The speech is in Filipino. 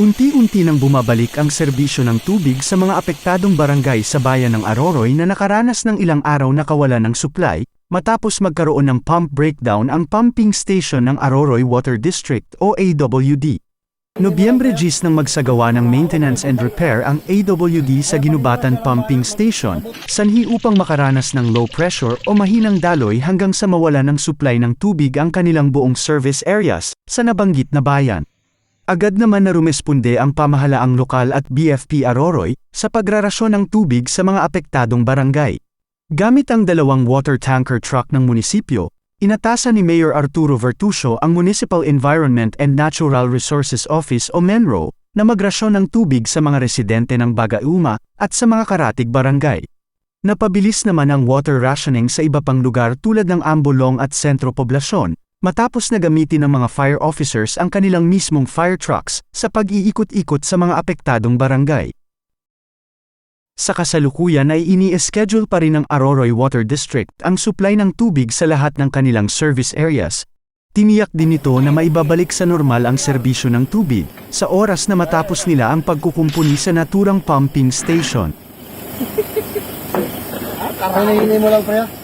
Unti-unti nang bumabalik ang serbisyo ng tubig sa mga apektadong barangay sa bayan ng Aroroy na nakaranas ng ilang araw na kawalan ng supply, matapos magkaroon ng pump breakdown ang pumping station ng Aroroy Water District o AWD. Nobyembre 10 nang magsagawa ng maintenance and repair ang AWD sa Ginubatan Pumping Station, sanhi upang makaranas ng low pressure o mahinang daloy hanggang sa mawala ng supply ng tubig ang kanilang buong service areas sa nabanggit na bayan. Agad naman na rumesponde ang pamahalaang lokal at BFP Aroroy sa pagrarasyon ng tubig sa mga apektadong barangay. Gamit ang dalawang water tanker truck ng munisipyo, inatasan ni Mayor Arturo Vertusio ang Municipal Environment and Natural Resources Office o MENRO na magrasyon ng tubig sa mga residente ng Bagauma at sa mga karatig barangay. Napabilis naman ang water rationing sa iba pang lugar tulad ng Ambolong at Sentro Poblasyon, matapos na gamitin ng mga fire officers ang kanilang mismong fire trucks sa pag-iikot-ikot sa mga apektadong barangay. Sa kasalukuyan ay ini-schedule pa rin ng Aroroy Water District ang supply ng tubig sa lahat ng kanilang service areas. Tiniyak din nito na maibabalik sa normal ang serbisyo ng tubig sa oras na matapos nila ang pagkukumpuni sa naturang pumping station. Nahinay mo lang, pre.